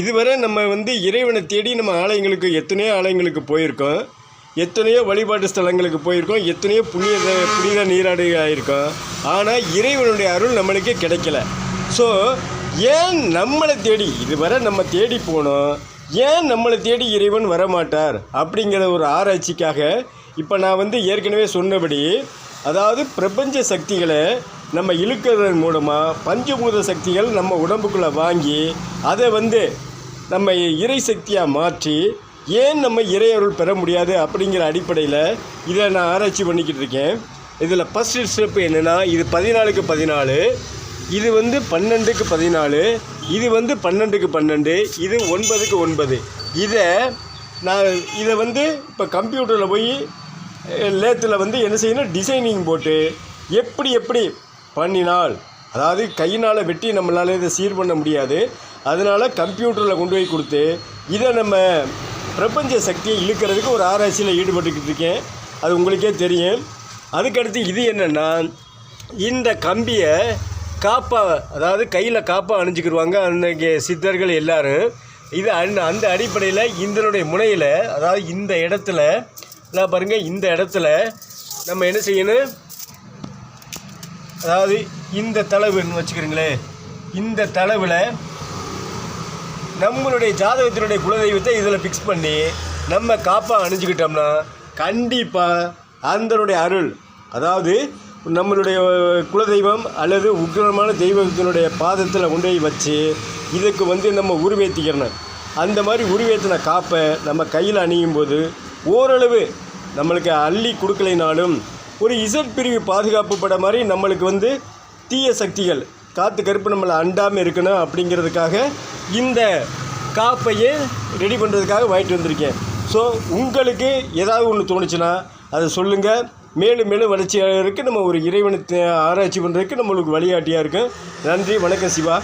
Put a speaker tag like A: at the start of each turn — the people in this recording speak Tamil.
A: இதுவரை நம்ம வந்து இறைவனை தேடி நம்ம ஆலயங்களுக்கு எத்தனையோ ஆலயங்களுக்கு போயிருக்கோம். எத்தனையோ வழிபாட்டு ஸ்தலங்களுக்கு போயிருக்கோம். எத்தனையோ புனித புனித நீராடி ஆகிருக்கோம் ஆனால் இறைவனுடைய அருள் நம்மளுக்கே கிடைக்கல. ஸோ ஏன் நம்மளை தேடி இதுவரை நம்ம தேடி போனோம். ஏன் நம்மளை தேடி இறைவன் வரமாட்டார்? அப்படிங்கிற ஒரு ஆராய்ச்சிக்காக இப்போ நான் வந்து ஏற்கனவே சொன்னபடி அதாவது பிரபஞ்ச சக்திகளை நம்ம இழுக்கிறதன் மூலமாக பஞ்சபூத சக்திகள் நம்ம உடம்புக்குள்ளே வாங்கி அதை வந்து நம்ம இறை சக்தியாக மாற்றி ஏன் நம்ம இறையருள் பெற முடியாது அப்படிங்கிற அடிப்படையில் இதை நான் ஆராய்ச்சி பண்ணிக்கிட்டு இருக்கேன். இதில் ஃபஸ்ட்டு ஸ்டெப் என்னென்னா இது பதினாலுக்கு பதினாலு இது வந்து பன்னெண்டுக்கு பதினாலு இது வந்து பன்னெண்டுக்கு பன்னெண்டு இது ஒன்பதுக்கு ஒன்பது. இதை நான் இதை வந்து இப்போ கம்ப்யூட்டரில் போய் லேத்தில் வந்து என்ன செய்யணும்? டிசைனிங் போட்டு எப்படி எப்படி பண்ணினால் அதாவது கையினால் வெட்டி நம்மளால் இதை சீர் பண்ண முடியாது. அதனால் கம்ப்யூட்டரில் கொண்டு போய் கொடுத்து இதை நம்ம பிரபஞ்ச சக்தியை இழுக்கிறதுக்கு ஒரு ஆராய்ச்சியில் ஈடுபட்டுக்கிட்டு இருக்கேன். அது உங்களுக்கே தெரியும். அதுக்கடுத்து இது என்னென்னா இந்த கம்பியை காப்பா அதாவது கையில் காப்பா அணிஞ்சிக்கிடுவாங்க அன்னைக்கு சித்தர்கள் எல்லாரும். இது அந் அந்த அடிப்படையில் இதனுடைய முனையில் அதாவது இந்த இடத்துல நான் பாருங்கள் இந்த இடத்துல நம்ம என்ன செய்யணும்? அதாவது இந்த தளவுன்னு வச்சுக்கிறீங்களே இந்த தளவில் நம்மளுடைய ஜாதகத்தினுடைய குலதெய்வத்தை இதில் ஃபிக்ஸ் பண்ணி நம்ம காப்பா அணிஞ்சுக்கிட்டோம்னா கண்டிப்பாக அந்தனுடைய அருள் அதாவது நம்மளுடைய குலதெய்வம் அல்லது உக்கிரமான தெய்வத்தினுடைய பாதத்தில் கொண்டு போய் வச்சு இதுக்கு வந்து நம்ம உருவேற்றிக்கிறணும் அந்த மாதிரி உருவேற்றின காப்பை நம்ம கையில் அணியும் போது ஓரளவு நம்மளுக்கு அள்ளி கொடுக்கலைனாலும் ஒரு இசட் பிரிவு பாதுகாப்பு பட மாதிரி நம்மளுக்கு வந்து தீய சக்திகள் காற்று கருப்பு நம்மளை அண்டாமல் இருக்கணும் அப்படிங்கிறதுக்காக இந்த காப்பையே ரெடி பண்ணுறதுக்காக வாங்கிட்டு வந்திருக்கேன். ஸோ உங்களுக்கு ஏதாவது ஒன்று தோணுச்சுன்னா அதை சொல்லுங்கள் மேலும் மேலும் வளர்ச்சியாக இருக்குது நம்ம ஒரு இறைவனை ஆராய்ச்சி பண்ணுறதுக்கு நம்மளுக்கு வழிகாட்டியாக இருக்கும் நன்றி வணக்கம் சிவா.